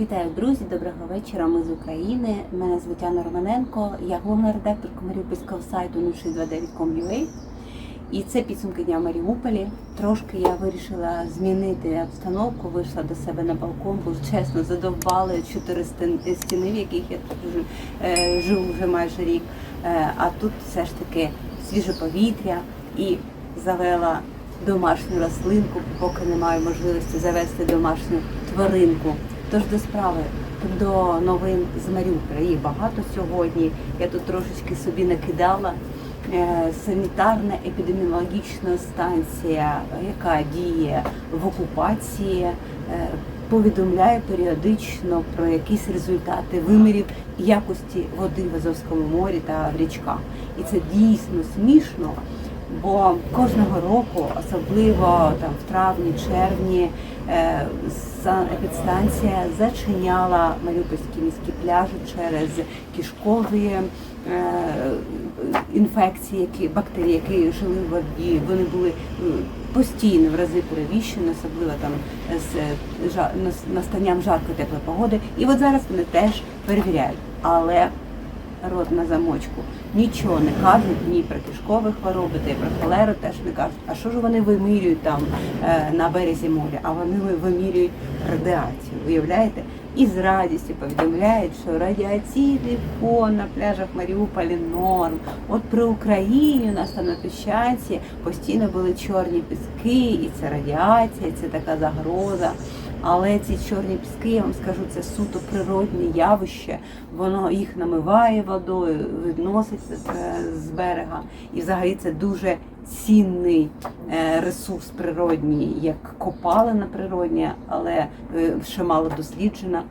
Вітаю, друзі! Доброго вечора. Ми з України. Мене звуть Анна Романенко. Я головна редакторка Маріупольського сайту 0629.com.ua. І це підсумки дня в Маріуполі. Трошки я вирішила змінити обстановку, вийшла до себе на балкон, бо чесно задовбали чотири стіни, в яких я тут е, живу вже майже рік. Е, А тут все ж таки свіже повітря і завела домашню рослинку, поки не маю можливості завести домашню тваринку. Тож до справи, до новин з Маріуполя. Їх багато сьогодні. Я тут трошечки собі накидала. Е, Санітарна епідеміологічна станція, яка діє в окупації, е, повідомляє періодично про якісь результати вимірів якості води в Азовському морі та в річках. І це дійсно смішно. Бо кожного року, особливо там в травні, червні, е, санепідстанція зачиняла маріупольські міські пляжі через кишкові е, інфекції, які бактерії, які жили в воді. Вони були постійно в рази перевіщені, особливо там з е, настанням жаркої теплої погоди. І от зараз вони теж перевіряють. Але рот на замочку. Нічого не кажуть ні про кишкові хвороби, та й про холеру теж не кажуть. А що ж вони вимірюють там е, на березі моря? А вони ви- вимірюють радіацію. Уявляєте? І з радістю повідомляють, що радіаційний фон на пляжах Маріуполі норм. От при Україні у нас там на Піщанці постійно були чорні піски, і це радіація, і це така загроза. Але ці чорні піски, я вам скажу, це суто природне явище. Воно їх намиває водою, відносить е, з берега. І взагалі це дуже цінний е, ресурс природній, як копалина природня, але е, ще мало досліджена.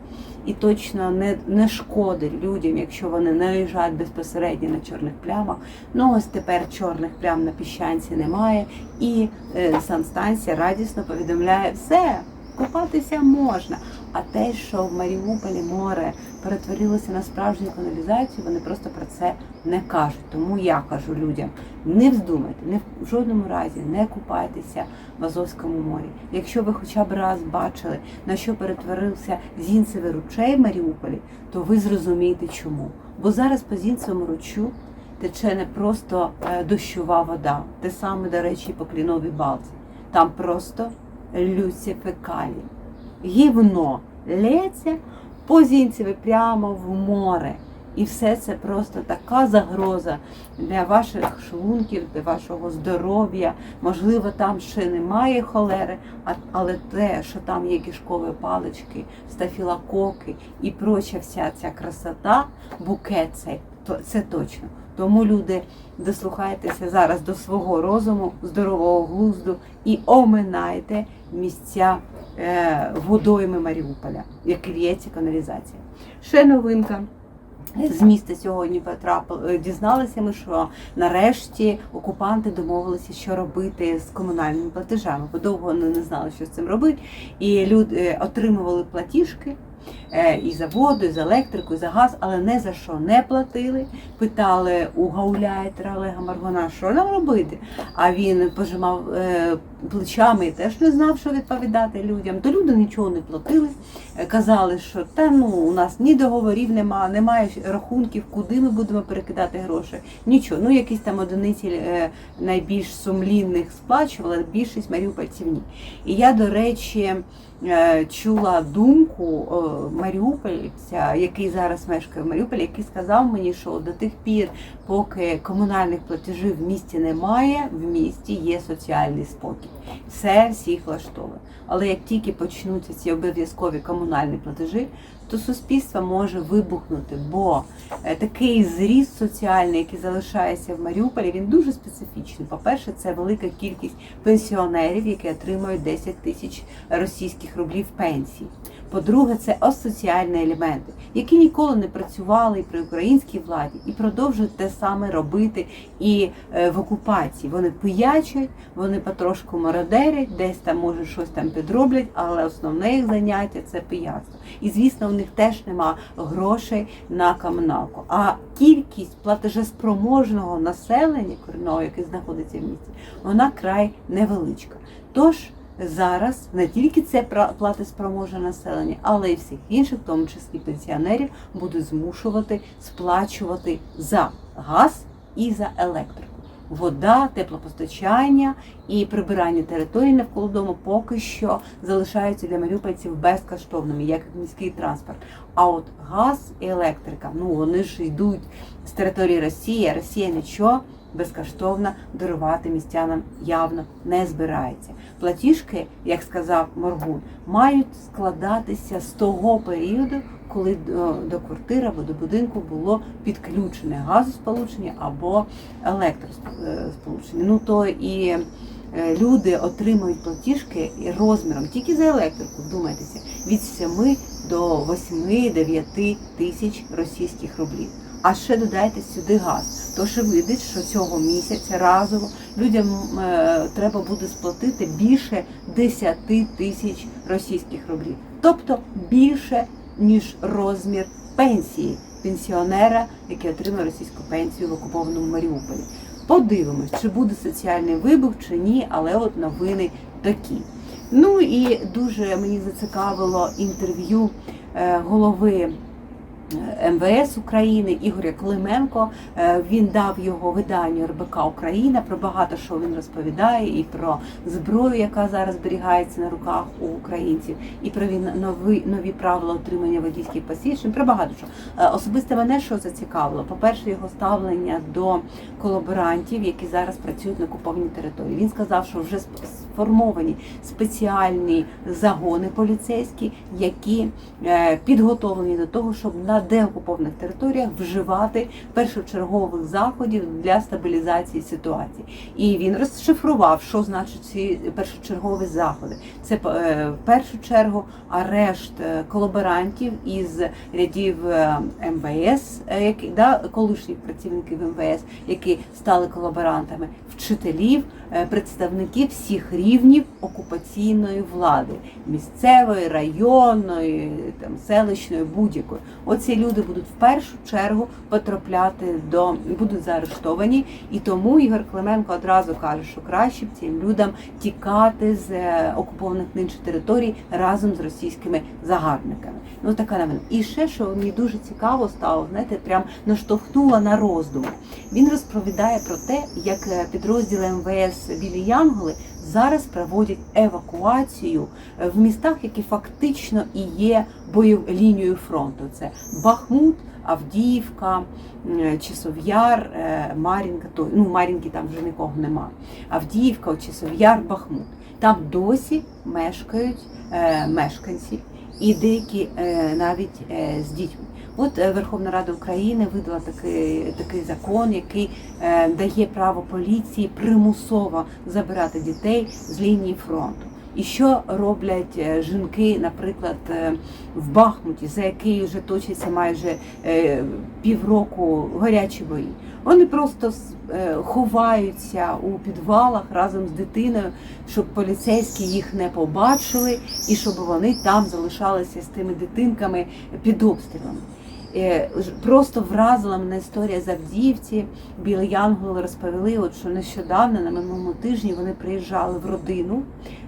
І точно не, не шкодить людям, якщо вони наїжджають безпосередньо на чорних плямах. Ну ось тепер чорних плям на піщанці немає, і е, санстанція радісно повідомляє все. Купатися можна. А те, що в Маріуполі море перетворилося на справжню каналізацію, вони просто про це не кажуть. Тому я кажу людям: не вздумайте, не в жодному разі не купайтеся в Азовському морі. Якщо ви хоча б раз бачили, на що перетворився Зінцевий ручей в Маріуполі, то ви зрозумієте чому. Бо зараз по Зінцевому ручу тече не просто е, дощова вода, те саме, до речі, по Кліновій балці. Там просто лються фекалії. Гівно лється по Зінцеві прямо в море. І все це просто така загроза для ваших шлунків, для вашого здоров'я. Можливо, там ще немає холери, але те, що там є кишкові палички, стафілококи і проча вся ця красота, букет цей, це точно. Тому люди дослухайтеся зараз до свого розуму, здорового глузду і оминайте місця е, водойми Маріуполя, як лється каналізація. Ще новинка. З міста сьогодні потрапили, дізналися ми, що нарешті окупанти домовилися, що робити з комунальними платежами, бо довго вони не знали, що з цим робити. І люди отримували платіжки е, і за воду, і за електрику, і за газ, але не за що не платили. Питали у гауляйтера Олега Маргона, що нам робити. А він пожимав е, плечами теж не знав, що відповідати людям. То люди нічого не платили. Е, Казали, що та ну у нас ні договорів нема, немає рахунків, куди ми будемо перекидати гроші. Нічого. Ну якісь там одиниці е, найбільш сумлінних сплачували, більшість маріупольців ні. І я, до речі, е, чула думку маріупольця, який зараз мешкає в Маріуполі, який сказав мені, що до тих пір, поки комунальних платежів в місті немає, в місті є соціальний спокій. Все всіх влаштовує. Але як тільки почнуться ці обов'язкові комунальні платежі, то суспільство може вибухнути, бо е, такий зріст соціальний, який залишається в Маріуполі, він дуже специфічний. По-перше, це велика кількість пенсіонерів, які отримують 10 тисяч російських рублів пенсії. По-друге, це асоціальні елементи, які ніколи не працювали при українській владі, і продовжують те саме робити і е, в окупації. Вони пиячать, вони потрошку мародерять, десь там може щось там підроблять, але основне їх заняття це пияцтво. І звісно, у них теж нема грошей на комуналку. А кількість платежеспроможного населення корінного, яке знаходиться в місті, вона край невеличка. Тож зараз не тільки це платоспроможне населення, але й всіх інших, в тому числі пенсіонерів, будуть змушувати сплачувати за газ і за електрику. Вода, теплопостачання і прибирання території навколо дому поки що залишаються для маріупольців безкоштовними, як міський транспорт. А от газ і електрика, ну вони ж йдуть з території Росії, Росія нічого безкоштовно дарувати містянам явно не збирається. Платіжки, як сказав Моргун, мають складатися з того періоду, коли до, до квартири або до будинку було підключене газосполучення або електросполучення. Ну то і е, люди отримують платіжки розміром тільки за електрику, вдумайтеся, від 7 до 8-9 тисяч російських рублів. А ще додайте сюди газ. Тож вийде, що цього місяця разово людям е, треба буде сплатити більше 10 тисяч російських рублів, тобто більше ніж розмір пенсії пенсіонера, який отримує російську пенсію в окупованому Маріуполі. Подивимось, чи буде соціальний вибух, чи ні, але от новини такі. Ну і дуже мені зацікавило інтерв'ю е, голови МВС України Ігоря Клименко. Е, Він дав його виданню РБК Україна про багато що він розповідає, і про зброю, яка зараз зберігається на руках у українців, і про він нові нові правила отримання водійських посвідчень. Про багато що Е, особисто мене що зацікавило. По перше, його ставлення до колаборантів, які зараз працюють на окупованій території. Він сказав, що вже сформовані спеціальні загони поліцейські, які е, підготовлені до того, щоб на деокупованих територіях вживати першочергових заходів для стабілізації ситуації. І він розшифрував, що значить ці першочергові заходи. Це е, в першу чергу арешт е, колаборантів із рядів е, МВС, які да, колишніх працівників МВС, які стали колаборантами, вчителів, представників всіх рівнів окупаційної влади місцевої, районної, там селищної, будь-якої. Оці люди будуть в першу чергу потрапляти до будуть заарештовані, і тому Ігор Клименко одразу каже, що краще б цим людям тікати з е, окупованих нинче територій разом з російськими загарбниками. Ну така новина. І ще що мені дуже цікаво стало, знаєте, прям наштовхнула на роздум. Він розповідає про те, як е, підрозділи МВС Білі Янголи зараз проводять евакуацію в містах, які фактично і є бойов лінією фронту. Це Бахмут, Авдіївка, м, Часов'яр, е. То ну Мар'їнки там вже нікого нема. Авдіївка, Часов'яр, Бахмут. Там досі мешкають е, мешканці і деякі е, навіть з дітьми. От е, Верховна Рада України видала такий, такий закон, який е, дає право поліції примусово забирати дітей з лінії фронту. І що роблять е, жінки, наприклад, в Бахмуті, за який вже точиться майже півроку гарячі бої? Вони просто ховаються у підвалах разом з дитиною, щоб поліцейські їх не побачили, і щоб вони там залишалися з тими дитинками під обстрілами. Е, Просто вразила мене історія з Авдіївці. Білі Янголи розповіли, от що нещодавно на минулому тижні вони приїжджали в родину.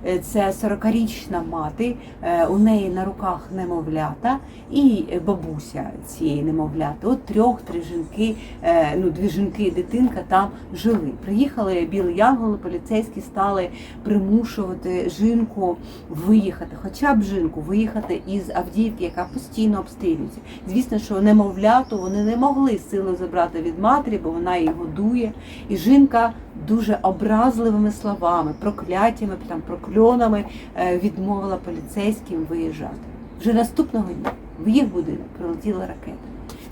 Е, Це 40-річна мати, е, у неї на руках немовлята і бабуся цієї немовляти. От трьох-три жінки, е, ну дві жінки і дитинка там жили. Приїхали білі янголи, поліцейські стали примушувати жінку виїхати, хоча б жінку виїхати із Авдіївки, яка постійно обстрілюється. Звісно, що немовляту вони не могли силу забрати від матері, бо вона її годує. І жінка дуже образливими словами, прокляттями, там прокльонами е, відмовила поліцейським виїжджати. Вже наступного дня в їх будинок прилетіла ракета.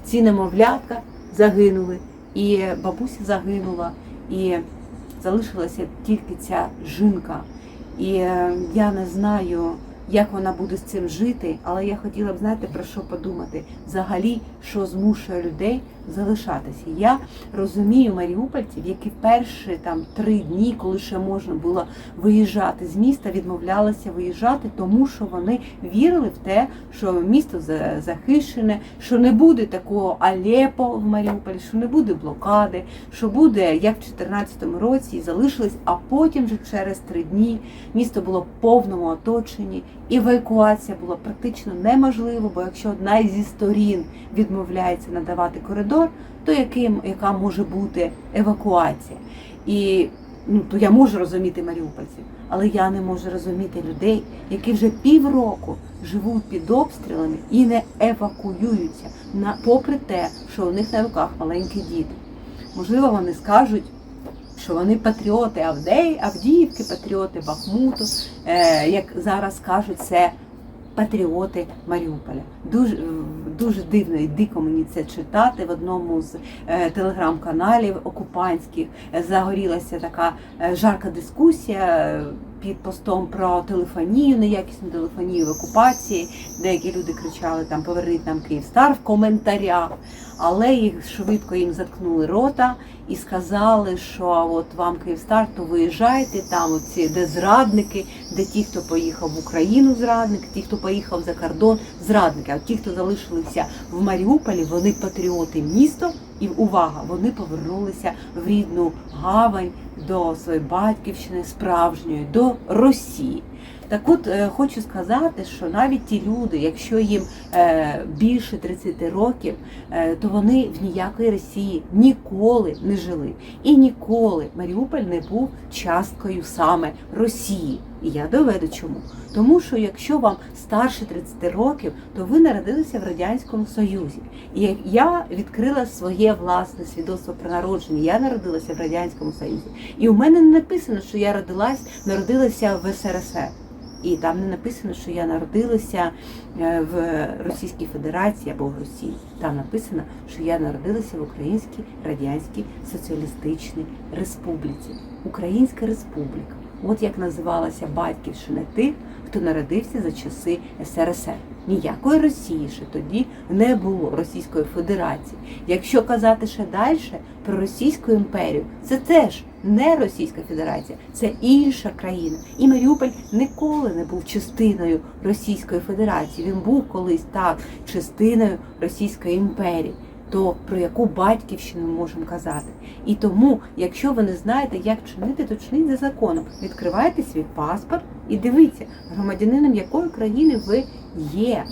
Ці немовлятка загинули, і бабуся загинула, і залишилася тільки ця жінка. І е, я не знаю, як вона буде з цим жити, але я хотіла б знаєте про що подумати? Взагалі, що змушує людей залишатися. Я розумію маріупольців, які перші там три дні, коли ще можна було виїжджати з міста, відмовлялися виїжджати, тому що вони вірили в те, що місто захищене, що не буде такого Алепо в Маріуполі, що не буде блокади, що буде як в 2014 році, і залишились, а потім вже через три дні місто було в повному оточенні, евакуація була практично неможлива, бо якщо одна зі сторін відмовляється надавати коридор, то яким, яка може бути евакуація? І ну, то я можу розуміти маріупольців, але я не можу розуміти людей, які вже півроку живуть під обстрілами і не евакуюються, на, попри те, що у них на руках маленькі діти. Можливо, вони скажуть, що вони патріоти Авдеї, Авдіївки, патріоти Бахмуту, е, як зараз кажуть, це патріоти Маріуполя. Дуже, дуже дивно і дико мені це читати в одному з е, телеграм-каналів окупантських. е, Загорілася така е, жарка дискусія е, під постом про телефонію, неякісну телефонію в окупації. Деякі люди кричали там Поверніть нам Київстар в коментарях, але їх швидко їм заткнули рота і сказали, що от вам Київстар, то виїжджайте там, оці де зрадники, де ті, хто поїхав в Україну, зрадники, ті, хто поїхав за кордон, зрадники. А ті, хто залишилися в Маріуполі, вони патріоти міста, і увага, вони повернулися в рідну гавань до своєї батьківщини справжньої, до Росії. Так от е, хочу сказати, що навіть ті люди, якщо їм е, більше 30 років, е, то вони в ніякої Росії ніколи не жили. І ніколи Маріуполь не був часткою саме Росії. І я доведу чому. Тому що якщо вам старше 30 років, то ви народилися в Радянському Союзі. І я відкрила своє власне свідоцтво про народження, я народилася в Радянському Союзі. І у мене не написано, що я родилась, народилася в СРСР. І там не написано, що я народилася е, в Російській Федерації або в Росії. Там написано, що я народилася в Українській Радянській Соціалістичній Республіці. Українська Республіка. От як називалася батьківщина тих, хто народився за часи СРСР. Ніякої Росії ще тоді не було Російської Федерації. Якщо казати ще далі про Російську імперію, це теж не Російська Федерація, це інша країна. І Маріуполь ніколи не був частиною Російської Федерації. Він був колись так частиною Російської імперії. То про яку батьківщину ми можемо казати? І тому, якщо ви не знаєте, як чинити, то чиніть за законом. Відкривайте свій паспорт і дивіться, громадянином якої країни ви є.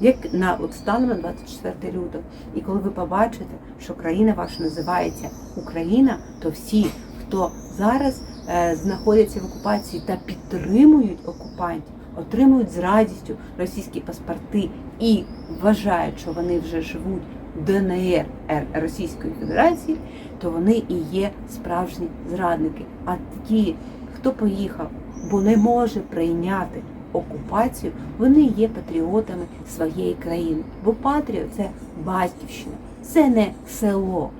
Як на от станом на 24 лютого. І коли ви побачите, що країна ваша називається Україна, то всі, хто зараз е, знаходяться в окупації та підтримують окупантів, отримують з радістю російські паспорти і вважають, що вони вже живуть ДНР Російської Федерації, то вони і є справжні зрадники. А ті, хто поїхав, бо не може прийняти окупацію, вони є патріотами своєї країни. Бо патріот це батьківщина, це не село,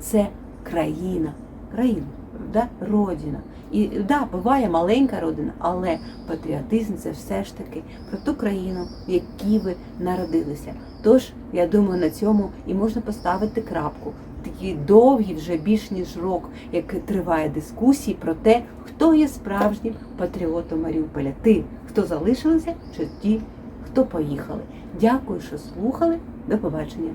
це країна. Країна, да? родина. І да, буває маленька родина, але патріотизм це все ж таки про ту країну, в якій ви народилися. Тож, я думаю, на цьому і можна поставити крапку. Такі довгі, вже більш ніж рок, як триває дискусії про те, хто є справжнім патріотом Маріуполя. Ти, хто залишилися, чи ті, хто поїхали. Дякую, що слухали. До побачення.